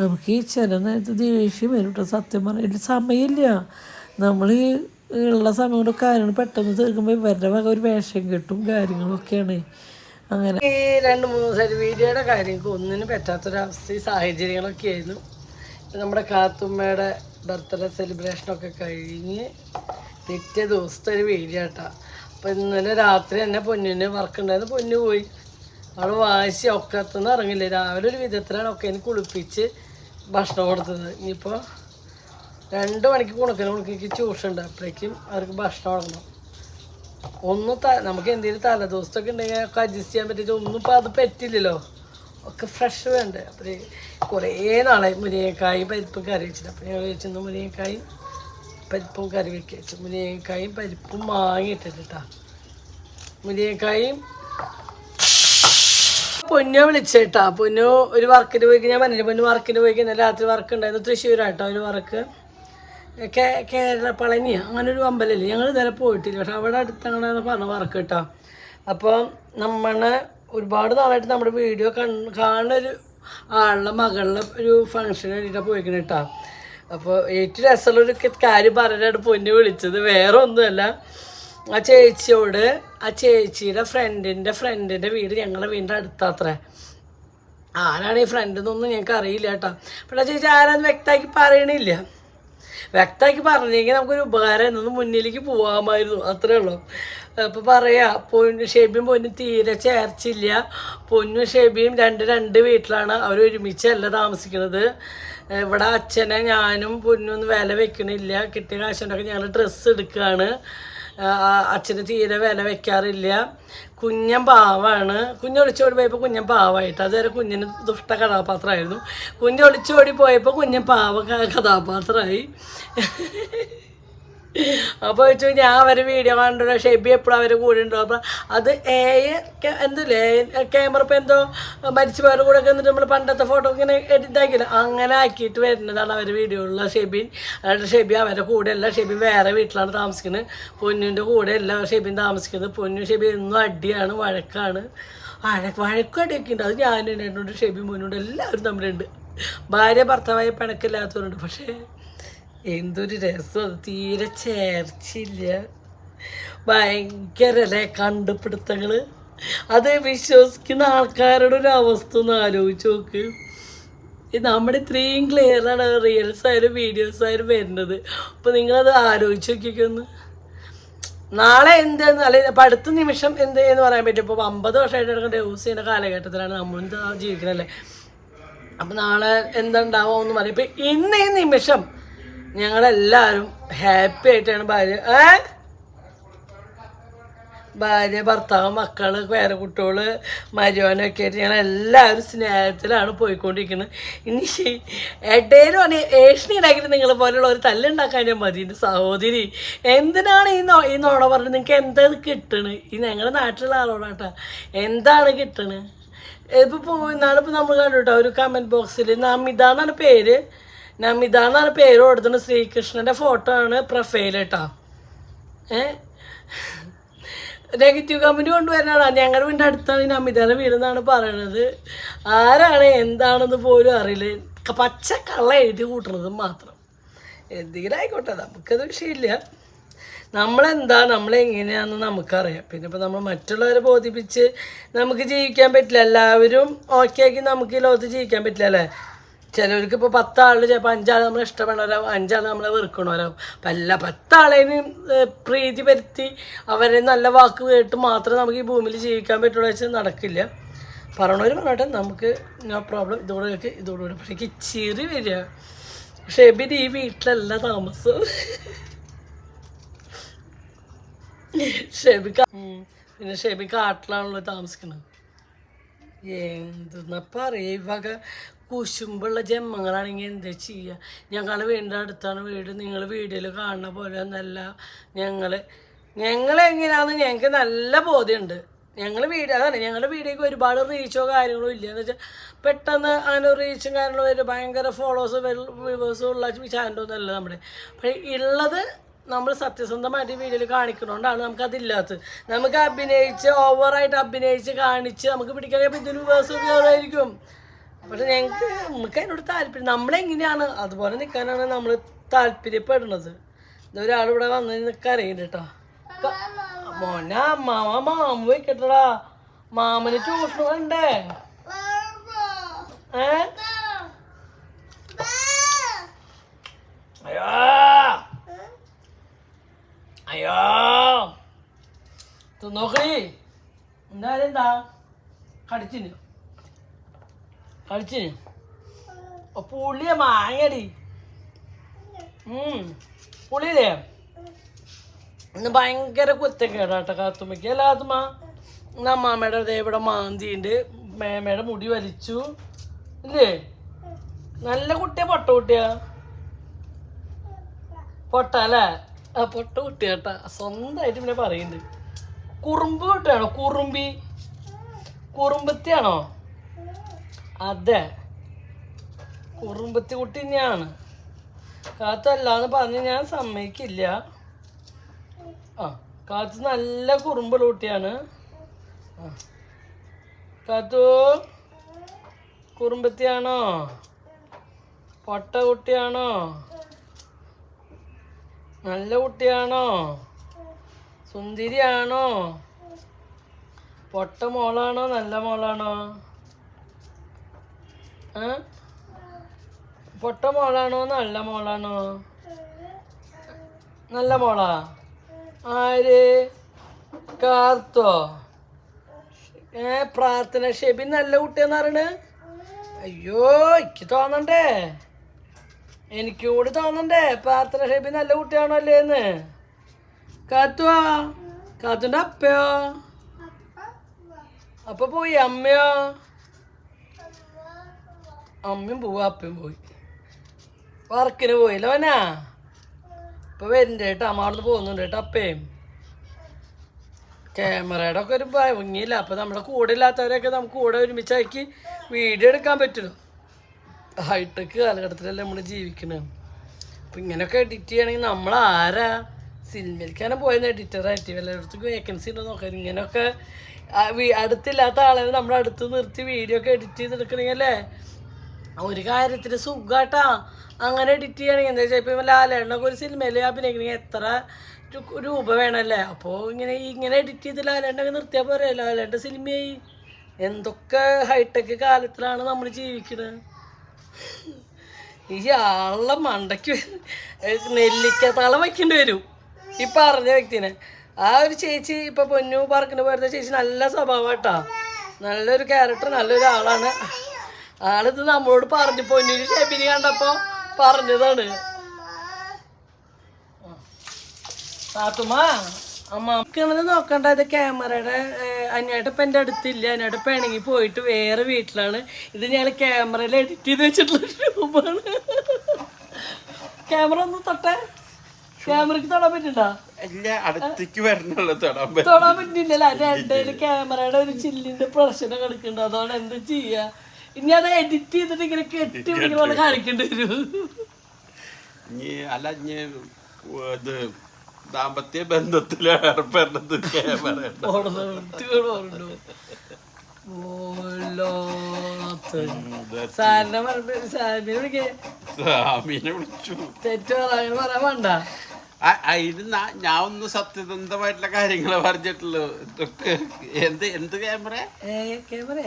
നമുക്ക് ഈ ചില നേരത്ത് ദേഷ്യം വരും കേട്ടോ സത്യം പറഞ്ഞാൽ സമയമില്ല. നമ്മൾ ഉള്ള സമയം കൊണ്ട് കാര്യങ്ങൾ പെട്ടെന്ന് തീർക്കുമ്പോൾ ഇവരുടെ വക ഒരു വേഷം കിട്ടും കാര്യങ്ങളൊക്കെയാണ് അങ്ങനെ. ഈ രണ്ട് മൂന്ന് ദിവസം വീഡിയോയുടെ കാര്യങ്ങൾക്ക് ഒന്നിനും പറ്റാത്തൊരവസ്ഥ ഈ സാഹചര്യങ്ങളൊക്കെ ആയിരുന്നു. നമ്മുടെ കാത്തുമ്മയുടെ ബർത്ത്ഡേ സെലിബ്രേഷനൊക്കെ കഴിഞ്ഞ് പിറ്റേ ദിവസത്തെ ഒരു വീഡിയോ കേട്ടോ അപ്പോൾ ഇന്നലെ രാത്രി തന്നെ പൊന്നിന് വർക്ക് ഉണ്ടായിരുന്നു. പൊന്നു പോയി. അവൾ വാശി ഒക്കെ ഒക്കത്തുനിന്ന് ഇറങ്ങില്ല. രാവിലെ ഒരു വിധത്തിലാണ് ഒക്കെ കുളിപ്പിച്ച് ഭക്ഷണം കൊടുത്തത്. ഇനിയിപ്പോൾ രണ്ട് മണിക്ക് കുണക്കിന് കുണക്കിക്ക് ട്യൂഷൻ അപ്പോഴേക്കും അവർക്ക് ഭക്ഷണം കൊടുക്കണം ഒന്നും ത നമുക്ക് എന്തെങ്കിലും തലേദിവസത്തൊക്കെ ഉണ്ടെങ്കിൽ ഒക്കെ അഡ്ജസ്റ്റ് ചെയ്യാൻ പറ്റിയിട്ട് ഒന്നും ഇപ്പോൾ അത് പറ്റില്ലല്ലോ. ഒക്കെ ഫ്രഷ് വേണ്ട? അപ്പോൾ കുറേ നാളായി മുരിങ്ങക്കായും പരിപ്പും കറി വെച്ചിട്ട്. അപ്പോൾ ഞങ്ങൾ വെച്ചിരുന്നു മുരിങ്ങക്കായും പരിപ്പും കറി വെക്കുക വെച്ചു മുരിങ്ങക്കായും പരിപ്പും വാങ്ങിയിട്ടില്ലട്ടാ മുരിങ്ങക്കായും പൊന്നു വിളിച്ചേട്ടാ പൊന്നു ഒരു വർക്കിന് പോയി ഞാൻ മനുഷ്യ പൊന്നു വർക്കിന് പോയി കഴിഞ്ഞാൽ രാത്രി വർക്ക് ഉണ്ടായിരുന്നു. തൃശ്ശൂരാട്ടോ ഒരു വർക്ക് കേരള പളനി അങ്ങനെ ഒരു അമ്പലമില്ലേ ഞങ്ങൾ ഇതുവരെ പോയിട്ടില്ല. പക്ഷെ അവിടെ അടുത്തങ്ങനെ പറഞ്ഞ വർക്ക് കേട്ടോ. അപ്പോൾ നമ്മളെ ഒരുപാട് നാളായിട്ട് നമ്മുടെ വീഡിയോ കൺ കാണുന്ന ഒരു ആളുടെ മകളുടെ ഒരു ഫങ്ഷൻ വേണ്ടിയിട്ടാണ് പോയിക്കണ കേട്ടോ. അപ്പോൾ ഏറ്റവും രസമുള്ളൊരു കാര്യം പറഞ്ഞിട്ടാണ് പൊന്നു വിളിച്ചത്. വേറെ ഒന്നുമല്ല ആ ചേച്ചിയോട് ആ ചേച്ചിയുടെ ഫ്രണ്ടിന്റെ ഫ്രണ്ടിന്റെ വീട് ഞങ്ങളുടെ വീടിന്റെ അടുത്താത്രേ. ആരാണ് ഈ ഫ്രണ്ട് എന്നൊന്നും ഞങ്ങൾക്ക് അറിയില്ല കേട്ടോ. പക്ഷേ ചേച്ചി ആരാന്ന് വ്യക്തമാക്കി പറയണില്ല. വ്യക്തമാക്കി പറഞ്ഞെങ്കിൽ നമുക്കൊരു ഉപകാരം എന്നൊന്ന് മുന്നിലേക്ക് പോകാമായിരുന്നു അത്രേ ഉള്ളൂ. അപ്പോൾ പറയാ പൊന്നും ഷെബിയും പൊന്നും തീരെ ചേർച്ചില്ല. പൊന്നും ഷെബിയും രണ്ട് രണ്ട് വീട്ടിലാണ് അവർ ഒരുമിച്ചല്ല താമസിക്കുന്നത്. ഇവിടെ അച്ഛനെ ഞാനും പൊന്നൊന്നും വില വെക്കണില്ല. കിട്ടിയ കാശുണ്ടൊക്കെ ഞങ്ങൾ ഡ്രസ്സ് എടുക്കുകയാണ് അച്ഛന് തീരെ വില വെക്കാറില്ല. കുഞ്ഞൻ പാവാണ്. കുഞ്ഞൊളിച്ചോടി പോയപ്പോൾ കുഞ്ഞൻ പാവായിട്ട്. അതുവരെ കുഞ്ഞിന് ദുഷ്ട കഥാപാത്രമായിരുന്നു. കുഞ്ഞൊളിച്ചോടി പോയപ്പോൾ കുഞ്ഞൻ പാവ കഥാപാത്രമായി. അപ്പോൾ വെച്ചു ഞാൻ അവരെ വീഡിയോ കണ്ടു ഷെബി എപ്പോഴും അവരെ കൂടെ ഉണ്ടോ. അപ്പോൾ അത് ഏ എന്തല്ലേ? ക്യാമറ ഇപ്പം എന്തോ മരിച്ചു പോയവരുടെ കൂടെ ഒക്കെ എന്നിട്ട് നമ്മൾ പണ്ടത്തെ ഫോട്ടോ ഇങ്ങനെ എഡിറ്റ് ആക്കിയില്ല? അങ്ങനെ ആക്കിയിട്ട് വരുന്നതാണ് അവർ വീഡിയോയിലുള്ള ഷെബിൻ. അതായത് ഷെബി അവരുടെ കൂടെ അല്ല. ഷെബി വേറെ വീട്ടിലാണ് താമസിക്കുന്നത് പൊന്നുവിന്റെ കൂടെ അല്ല ഷെബിൻ താമസിക്കുന്നത്. പൊന്നു ഷെബി എന്നും അടിയാണ് വഴക്കാണ്. വഴക്ക് വഴക്കും അടിയൊക്കെ ഉണ്ട്. അത് ഞാനും എന്നോട് ഷെബി മോനോട് എല്ലാവരും തമ്മിലുണ്ട്. ഭാര്യ ഭർത്താവായ പിണക്കില്ലാത്തവരുണ്ട് പക്ഷേ എന്തൊരു രസം. തീരെ ചേർച്ചില്ല. ഭയങ്കര അല്ലേ കണ്ടുപിടുത്തങ്ങൾ അത് വിശ്വസിക്കുന്ന ആൾക്കാരുടെ ഒരു അവസ്ഥ ഒന്ന് ആലോചിച്ച് നോക്ക്. നമ്മുടെ ഇത്രയും ക്ലിയർ ആണ് റീൽസ് ആയാലും വീഡിയോസ് ആയാലും വരുന്നത്. അപ്പോൾ നിങ്ങളത് ആലോചിച്ച് നോക്കിക്കൊന്ന് നാളെ എന്തെന്ന് അല്ലെങ്കിൽ ഇപ്പം അടുത്ത നിമിഷം എന്ത് എന്ന് പറയാൻ പറ്റും. ഇപ്പോൾ അമ്പത് വർഷമായിട്ട് നടക്കുന്ന യൂസ് ചെയ്യുന്ന കാലഘട്ടത്തിലാണ് എന്താ ജീവിക്കണല്ലേ അപ്പം നാളെ എന്തുണ്ടാവും ഒന്നും അറിയാം ഇപ്പം ഇന്ന് ഈ നിമിഷം ഞങ്ങളെല്ലാവരും ഹാപ്പി ആയിട്ടാണ് ഭാര്യ. ഏ? ഭാര്യ ഭർത്താവ് മക്കൾ പേരക്കുട്ടികൾ മരുവാനൊക്കെ ആയിട്ട് ഞങ്ങൾ എല്ലാവരും സ്നേഹത്തിലാണ് പോയിക്കൊണ്ടിരിക്കുന്നത് ഇനി ഇടയിലും ആണ് ഏഷ്ണി ഉണ്ടാക്കിയിട്ട് നിങ്ങളെ പോലെയുള്ള ഒരു തല്ലുണ്ടാക്കാൻ ഞാൻ മതി എന്റെ സഹോദരി. എന്തിനാണ് ഈ നോ ഈ നോണ പറഞ്ഞത് നിങ്ങൾക്ക് എന്താ കിട്ടണ്? ഈ ഞങ്ങളുടെ നാട്ടിലുള്ള ആളോടാട്ടാ എന്താണ് കിട്ടണ്? ഇപ്പോൾ പോയി നാളിപ്പോൾ നമ്മൾ കണ്ടു കേട്ടോ ഒരു കമന്റ് ബോക്സിൽ നമിത പേര്. നമിത എന്നാണ് പേര് കൊടുത്തത്. ശ്രീകൃഷ്ണന്റെ ഫോട്ടോ ആണ് പ്രൊഫൈൽ കേട്ടോ ഏ? നെഗറ്റീവ് കമന്റ് കൊണ്ടുവരാനാണ് ഞങ്ങളുടെ വീടിന്റെ അടുത്താണ് ഈ നമിതയുടെ വീടെന്നാണ് പറയണത്. ആരാണ് എന്താണെന്ന് പോലും അറിയില്ല. പച്ച കള്ള എഴുതി കൂട്ടുന്നത് മാത്രം. എന്തെങ്കിലും ആയിക്കോട്ടെ നമുക്കത് വിഷയമില്ല. നമ്മളെന്താ നമ്മളെങ്ങനെയാണെന്ന് നമുക്കറിയാം. പിന്നെ ഇപ്പോൾ നമ്മൾ മറ്റുള്ളവരെ ബോധിപ്പിച്ച് നമുക്ക് ജീവിക്കാൻ പറ്റില്ല. എല്ലാവരും ഓക്കെ ആക്കി നമുക്ക് ഈ ലോകത്ത് ജീവിക്കാൻ പറ്റില്ല അല്ലേ? ചിലവർക്ക് ഇപ്പോൾ പത്താളിൽ ചിലപ്പോൾ അഞ്ചാൾ നമ്മൾ ഇഷ്ടപ്പെടണവരാകും അഞ്ചാൾ നമ്മളെ വെറുക്കണവരാകും അപ്പം എല്ലാ പത്താളേനും പ്രീതി വരുത്തി അവരെ നല്ല വാക്ക് കേട്ട് മാത്രമേ നമുക്ക് ഈ ഭൂമിയിൽ ജീവിക്കാൻ പറ്റുള്ളൂ വെച്ചാൽ നടക്കില്ല. പറയണവർ പറഞ്ഞോട്ടെ നമുക്ക് നോ പ്രോബ്ലം ഇതോടെ കേൾക്ക് ഇതോടെ കൂടെ പക്ഷേ എനിക്ക് ചിരി വരിക. എബിന് ഈ വീട്ടിലല്ല താമസം. ഷെബിക്ക പിന്നെ ഷെബി ആട്ടിലാണല്ലോ താമസിക്കുന്നത് എന്തെന്നപ്പ അറിയ ഈ വക കുശുമ്പുള്ള ജന്മങ്ങളാണെങ്കിൽ എന്താ ചെയ്യുക ഞങ്ങളുടെ വീടിന്റെ അടുത്താണ് വീട്. നിങ്ങൾ വീഡിയോയിൽ കാണുന്ന പോലെ ഒന്നല്ല. ഞങ്ങൾ ഞങ്ങൾ എങ്ങനെയാണെന്ന് ഞങ്ങൾക്ക് നല്ല ബോധ്യമുണ്ട് ഞങ്ങൾ വീഡിയോ അതാണ് ഞങ്ങളുടെ വീഡിയോക്ക് ഒരുപാട് റീച്ചോ കാര്യങ്ങളോ ഇല്ല. എന്ന് വെച്ചാൽ പെട്ടെന്ന് അങ്ങനെ റീച്ചും കാര്യങ്ങളും വരും. ഭയങ്കര ഫോളോവേഴ്സ് വ്യൂവേഴ്സും ഉള്ള ചാനലൊന്നുമല്ല നമ്മുടെ. പക്ഷേ ഉള്ളത് നമ്മൾ സത്യസന്ധമായിട്ട് വീഡിയോയിൽ കാണിക്കണോണ്ടാണ് നമുക്കതില്ലാത്തത്. നമുക്ക് അഭിനയിച്ച് ഓവറായിട്ട് അഭിനയിച്ച് കാണിച്ച് നമുക്ക് പിടിക്കാൻ ഇതിന് വേഴ്സും പക്ഷെ ഞങ്ങൾക്ക് നമുക്ക് അതിനോട് താല്പര്യം നമ്മളെങ്ങനെയാണ് അതുപോലെ നിൽക്കാനാണ് നമ്മൾ താല്പര്യപ്പെടുന്നത്. ഒരാളിവിടെ വന്ന് നിൽക്കാൻ കേട്ടോ മോന മാമ മാമ വെക്കട്ടടാ. മാമന് ചൂഷണം വേണ്ടേ ഏ? അയ്യോ. നോക്കണേ എന്തായാലും എന്താ കടിച്ചിന്. കടിച്ചിന് ഓ, പുളിയ മാങ്ങടി. പുളിയില്ലേ? ഇന്ന് ഭയങ്കര കുത്തക്കേടാട്ടോ കാത്തുമ്മയ്ക്ക്. അല്ല കാത്തുമ്മ ഇന്ന് അമ്മാമ്മയുടെ അതേ ഇവിടെ മാന്തിയുണ്ട്. മേമയുടെ മുടി വലിച്ചു. ഇല്ലേ? നല്ല കുട്ടിയാ പൊട്ട കുട്ടിയാ? പൊട്ട അല്ലേ? ആ പൊട്ട കുട്ടിയാട്ടാ സ്വന്തമായിട്ട് പിന്നെ പറയുന്നുണ്ട്. കുറുമ്പ് കുട്ടിയാണോ? കുറുമ്പി. കുറുമ്പത്തിയാണോ? അതെ. കുറുമ്പത്തി കുട്ടി തന്നെയാണ്. കാത്തല്ലാന്ന് പറഞ്ഞ് ഞാൻ സമ്മതിക്കില്ല. ആ കാത്ത് നല്ല കുറുമ്പുള്ള കുട്ടിയാണ്. കാത്തു. കുറുമ്പത്തിയാണോ? പൊട്ട കുട്ടിയാണോ നല്ല കുട്ടിയാണോ? സുന്ദരിയാണോ? പൊട്ട മോളാണോ? നല്ല മോളാണോ? പൊട്ട മോളാണോ? നല്ല മോളാണോ? നല്ല മോളാ? ആര്? കാർത്തോ? ഏ പ്രാർത്ഥന ഷെബി നല്ല കുട്ടിയെന്ന് പറയണ്. അയ്യോ എനിക്ക് തോന്നണ്ടേ. എനിക്ക് കൂടി തോന്നണ്ടേ. പ്രാർത്ഥന ഷെബി നല്ല കുട്ടിയാണോ അല്ലേന്ന്? കാത്തുവാ. കാത്തുന്റെ അപ്പയോ? അപ്പൊ പോയി. അമ്മയോ? അമ്മയും പോവും അപ്പയും പോയി. വർക്കിന് പോയില്ല അവനാ ഇപ്പൊ വരുന്നുണ്ട് കേട്ടോ അമ്മ പോകുന്നുണ്ട് കേട്ടോ അപ്പേ ക്യാമറയുടെ ഒക്കെ ഒരു ഭംഗിയില്ല. അപ്പൊ നമ്മുടെ കൂടെ ഇല്ലാത്തവരെയൊക്കെ നമുക്ക് കൂടെ ഒരുമിച്ചാക്കി വീഡിയോ എടുക്കാൻ പറ്റുമല്ലോ ഹൈടെക് കാലഘട്ടത്തിലല്ലേ നമ്മൾ ജീവിക്കണേ. അപ്പം ഇങ്ങനെയൊക്കെ എഡിറ്റ് ചെയ്യണമെങ്കിൽ നമ്മൾ ആരാ? സിനിമയിലേക്കാണ് പോയത് എഡിറ്ററായിട്ട് എല്ലായിടത്തും വേക്കൻസി ഉണ്ടോ നോക്കാൻ ഇങ്ങനെയൊക്കെ അടുത്തില്ലാത്ത ആളെ നമ്മുടെ അടുത്ത് നിർത്തി വീഡിയോ ഒക്കെ എഡിറ്റ് ചെയ്തെടുക്കണമെങ്കിൽ അല്ലേ? ഒരു കാര്യത്തിന് സുഖാട്ടാ. അങ്ങനെ എഡിറ്റ് ചെയ്യണമെങ്കിൽ എന്താ വെച്ചാൽ ഇപ്പം ലാലേട്ടനൊക്കെ ഒരു സിനിമയിൽ അഭിനയിക്കണമെങ്കിൽ എത്ര രൂപ വേണമല്ലേ അപ്പോൾ ഇങ്ങനെ ഇങ്ങനെ എഡിറ്റ് ചെയ്ത് ലാലേട്ടനൊക്കെ നിർത്തിയാൽ പോരെ. ലാലേട്ടന്റെ സിനിമയായി എന്തൊക്കെ ഹൈടെക് കാലത്തിലാണ് നമ്മൾ ജീവിക്കുന്നത് ഈ ആളുടെ മണ്ടയ്ക്ക് നെല്ലിക്കത്താളം വയ്ക്കേണ്ടി വരും. ഈ പറഞ്ഞ വ്യക്തിനെ. ആ ഒരു ചേച്ചി ഇപ്പം പൊന്നു പാർക്കിന് പോയിരുന്ന ചേച്ചി നല്ല സ്വഭാവട്ടാ നല്ലൊരു ക്യാരക്ടർ നല്ലൊരു ആളാണ് ആളിത് നമ്മളോട് പറഞ്ഞു പൊന്നിന് ഷെബിനി കണ്ടപ്പോ പറഞ്ഞതാണ്. താത്തുമാ അമ്മ നമുക്കത് നോക്കണ്ട ഇത് ക്യാമറയുടെ അന്വേട്ട് ഇപ്പം എന്റെ അടുത്തില്ല. അന്വേട്ട് പിണങ്ങി പോയിട്ട് വേറെ വീട്ടിലാണ്. ഇത് ഞാൻ ക്യാമറയിൽ എഡിറ്റ് ചെയ്ത് വെച്ചിട്ടുള്ള രൂപമാണ്. ക്യാമറ ഒന്ന് തൊട്ടെ? ക്യാമറക്ക് തൊടാൻ പറ്റില്ല ഇല്ല അടുത്തേക്ക് വരണല്ലോ തൊടാൻ തൊടാൻ പറ്റില്ലല്ലോ? രണ്ടേൽ ക്യാമറയുടെ ഒരു ചില്ലിന്റെ പ്രശ്നം കളിക്കുന്നുണ്ട് അതുകൊണ്ട് എന്താ ചെയ്യാ? ഇനി അത് എഡിറ്റ് ചെയ്തിട്ട് ഇങ്ങനെ കെട്ടി പിടിക്കുന്ന പോലെ കാണിക്കേണ്ടി വരും. ഇനി അല്ല ഇനി ഇത് ദാമ്പത്യ ബന്ധത്തിൽ ഓടുന്നു സാറിനെ പറഞ്ഞിട്ട് സ്വാമിനെ വിളിച്ചു. തെറ്റോ അങ്ങനെ പറയാൻ വേണ്ട. അതിന് ഞാൻ ഒന്ന് സത്യസന്ധമായിട്ടുള്ള കാര്യങ്ങളെ പറഞ്ഞിട്ടുള്ളൂ. എന്ത് എന്ത് camera camera.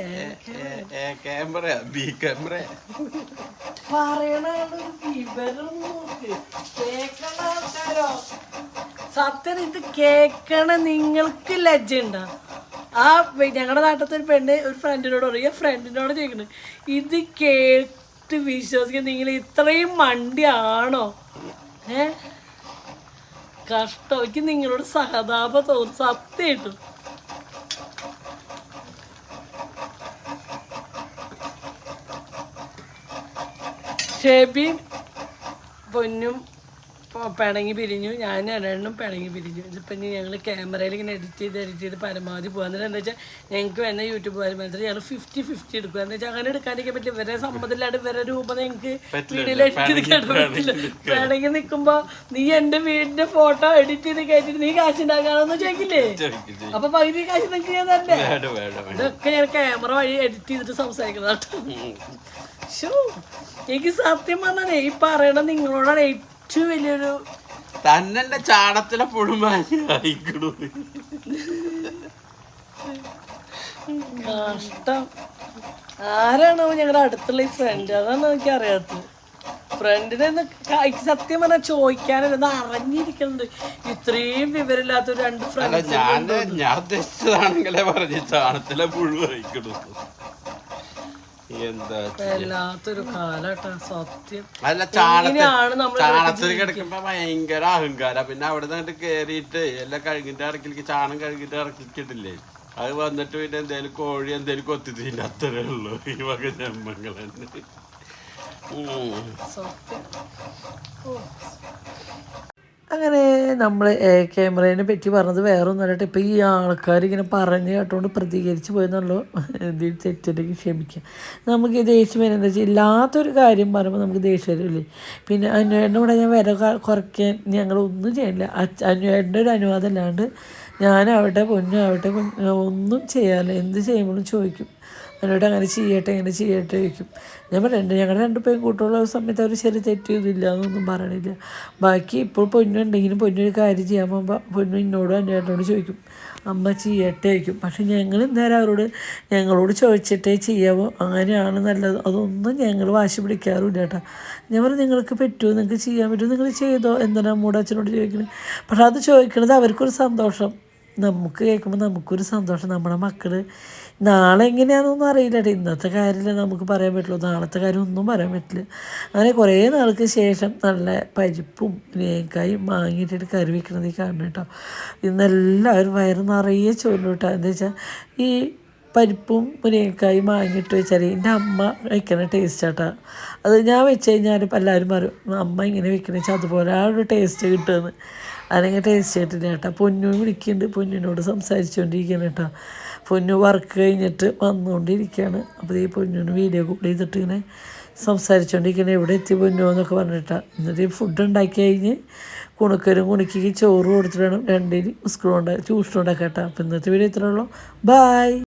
A camera B camera സത്യം ഇത് കേക്കണ നിങ്ങൾക്ക് ലജ്ജയുണ്ടോ ആ. ഞങ്ങളുടെ നാട്ടിലത്തെ ഒരു പെണ്ണ് ഒരു ഫ്രണ്ടിനോട് പറയും. ഫ്രണ്ടിനോട് ചോദിക്കുന്നത് ഇത് കേട്ട് വിശ്വസിക്കുന്ന നിങ്ങൾ ഇത്രയും മണ്ടിയാണോ? ഏ? കഷ്ടം. നിങ്ങളോട് സഹതാപ തോന്നും. സത്യമായിട്ടും. ഷേബിയും പൊന്നും പിണങ്ങി പിരിഞ്ഞു. ഞാൻ രണ്ടും പിണങ്ങി പിരിഞ്ഞു. ഇതിപ്പോൾ ഇനി ഞങ്ങൾ ക്യാമറയിൽ ഇങ്ങനെ എഡിറ്റ് ചെയ്ത് എഡിറ്റ് ചെയ്ത് പരമാവധി പോകുക എന്നിട്ട് എന്താ വെച്ചാൽ ഞങ്ങൾക്ക് വേണ്ട യൂട്യൂബ് വരുമാനത്തിൽ ഞങ്ങൾ ഫിഫ്റ്റി ഫിഫ്റ്റി എടുക്കുക എന്ന് വെച്ചാൽ അങ്ങനെ എടുക്കാനൊക്കെ പറ്റില്ല. ഇവരെ സമ്മതില്ലാണ്ട് ഇവരെ രൂപ ഞങ്ങൾക്ക് വീഡിയോയിൽ എഡിറ്റ് ചെയ്ത് കേട്ടാൻ പറ്റില്ല. പിണങ്ങി നിൽക്കുമ്പോൾ നീ എന്റെ വീടിന്റെ ഫോട്ടോ എഡിറ്റ് ചെയ്ത് കേട്ടിട്ട് നീ കാശ് ഉണ്ടാക്കാനൊന്നും ചോദിക്കില്ലേ? അപ്പൊ പകുതി കാശ് നിങ്ങൾക്ക് ഞാൻ തരണ്ടേ? വേണ്ട ഇതൊക്കെ ഞാൻ ക്യാമറ വഴി എഡിറ്റ് ചെയ്തിട്ട് സംസാരിക്കുന്നതാട്ടോ. ഷോ എനിക്ക് സത്യം പറഞ്ഞാൽ ഈ പറയണ നിങ്ങളോടാണ് ഏറ്റവും വലിയൊരു തന്നെ ചാണത്തിലെ പൊടുമാരിക്കണു കഷ്ടം ആരാണോ ഞങ്ങളുടെ അടുത്തുള്ള ഈ ഫ്രണ്ട് അതാണ് എനിക്ക് അറിയാത്തത്. ഫ്രണ്ടിനെ സത്യം പറഞ്ഞാൽ ചോദിക്കാനൊന്ന് അറിഞ്ഞിരിക്കുന്നുണ്ട് ഇത്രയും വിവരമില്ലാത്ത രണ്ട് ഫ്രണ്ട് ഞാൻ ഞാൻ ഉദ്ദേശിച്ചതാണെങ്കിലേ പറഞ്ഞു ചാണത്തിലെ പുഴു ആയിക്കണു. എന്താ വല്ലാത്തൊരു കാലാട്ടാ സത്യം. അല്ല ചാണത്തിൽ എങ്ങനെയാണ് നമ്മൾ ചാണത്തിൽ കിടക്കുമ്പോ ഭയങ്കര അഹങ്കാര. പിന്നെ അവിടെ നിന്ന് കേറിയിട്ട് എല്ലാം കഴുകിന്റെ ഇടക്കിലേക്ക് ചാണം കഴുകിട്ട് ഇറക്കിട്ടില്ലേ അത് വന്നിട്ട് പിന്നെ എന്തേലും കോഴി എന്തേലും കൊത്തി തീറ്റ അത്രേ ഉള്ളൂ. ഈ വക ജന്മങ്ങൾ തന്നെ. സത്യം. അങ്ങനെ നമ്മൾ ക്യാമറേനെ പറ്റി പറഞ്ഞത് വേറെ ഒന്നും ഇപ്പോൾ ഈ ആൾക്കാർ ഇങ്ങനെ പറഞ്ഞ് കേട്ടോണ്ട് പ്രതികരിച്ച് പോയെന്നുള്ളൂ. എന്തെങ്കിലും തെറ്റുണ്ടെങ്കിൽ ക്ഷമിക്കുക നമുക്ക് ദേഷ്യം വരുന്നത് വെച്ചാൽ ഇല്ലാത്തൊരു കാര്യം പറയുമ്പോൾ നമുക്ക് ദേഷ്യം വരില്ലേ പിന്നെ അനുവേട്ടന്റെ കൂടെ ഞാൻ വില കുറയ്ക്കാൻ ഞങ്ങളൊന്നും ചെയ്യില്ല അനുവേട്ടന്റെ ഒരു അനുവാദം അല്ലാണ്ട് ഞാനാവട്ടെ പൊന്നാവട്ടെ ഒന്നും ചെയ്യാറില്ല. എന്ത് ചെയ്യുമ്പോഴും ചോദിക്കും. എന്നോട് അങ്ങനെ ചെയ്യട്ടെ അങ്ങനെ ചെയ്യട്ടെ ചോദിക്കും. ഞാൻ പറയണ്ട ഞങ്ങളുടെ രണ്ട് പേരും കൂട്ടുള്ള സമയത്ത് അവർ ചെറിയ തെറ്റിയൊന്നുമില്ല എന്നൊന്നും പറയണില്ല. ബാക്കി ഇപ്പോൾ പൊന്നുണ്ടെങ്കിലും പൊന്നൊരു കാര്യം ചെയ്യാൻ പോകുമ്പോൾ പൊന്നു എന്നോടും എന്റെ ഏട്ടനോട് ചോദിക്കും അമ്മ ചെയ്യട്ടെ ചോദിക്കും. പക്ഷെ ഞങ്ങൾ ഇന്നേരം അവരോട് ഞങ്ങളോട് ചോദിച്ചിട്ടേ ചെയ്യാവോ അങ്ങനെയാണ് നല്ലത്. അതൊന്നും ഞങ്ങൾ വാശി പിടിക്കാറുമില്ല കേട്ടോ. ഞാൻ പറഞ്ഞു നിങ്ങൾക്ക് പറ്റുമോ നിങ്ങൾക്ക് ചെയ്യാൻ പറ്റുമോ നിങ്ങൾ ചെയ്തോ? എന്താണ് അമ്മൂടെ അച്ഛനോട് പക്ഷെ അത് ചോദിക്കണത് അവർക്കൊരു സന്തോഷം. നമുക്ക് കേൾക്കുമ്പോൾ നമുക്കൊരു സന്തോഷം. നമ്മുടെ മക്കൾ നാളെ എങ്ങനെയാണെന്നൊന്നും അറിയില്ല ഇന്നത്തെ കാര്യമില്ല നമുക്ക് പറയാൻ പറ്റുള്ളൂ. നാളത്തെ കാര്യം ഒന്നും പറയാൻ പറ്റില്ല. അങ്ങനെ കുറേ നാൾക്ക് ശേഷം നല്ല പരിപ്പും നേക്കായും മാങ്ങിയിട്ടിട്ട് കറി വെക്കണത് ഈ കാണണം കേട്ടോ. ഇന്നെല്ലാവരും വയറ് നിറയെ ചോദിച്ചു കേട്ടോ. എന്താ വെച്ചാൽ ഈ പരിപ്പും മുരിങ്ങക്കായും വാങ്ങിയിട്ട് വെച്ചാൽ എന്റെ അമ്മ വയ്ക്കണ ടേസ്റ്റ് ആട്ടാ. അത് ഞാൻ വെച്ച് കഴിഞ്ഞാൽ എല്ലാവരും പറയും അമ്മ ഇങ്ങനെ വെക്കണ വെച്ചാൽ അതുപോലെ ആ ഒരു ടേസ്റ്റ് കിട്ടുമെന്ന്. അല്ലെങ്കിൽ ടേസ്റ്റ് കിട്ടില്ല കേട്ടോ. പൊന്നു വിളിക്കുന്നുണ്ട്. പൊന്നിനോട് സംസാരിച്ചുകൊണ്ടിരിക്കുകയാണ് കേട്ടോ. പൊന്നു വർക്ക് കഴിഞ്ഞിട്ട് വന്നുകൊണ്ടിരിക്കുകയാണ്. അപ്പോൾ ഈ പൊന്നുവിന് വീഡിയോ കോൾ ചെയ്തിട്ട് ഇങ്ങനെ സംസാരിച്ചുകൊണ്ടിരിക്കുന്നത് എവിടെ എത്തി പൊന്നു എന്നൊക്കെ പറഞ്ഞിട്ടാ. എന്നിട്ട് ഈ ഫുഡ് ഉണ്ടാക്കി കഴിഞ്ഞ് കുണുക്കരും കുണുക്കിക്ക് ചോറ് കൊടുത്തിട്ട് വേണം രണ്ടിന് ഉണ്ടാക്കി ട്യൂഷൻ ഉണ്ടാക്കാം കേട്ടോ. അപ്പോൾ ഇന്നത്തെ വീഡിയോ ഇത്രയുള്ളൂ ബായ്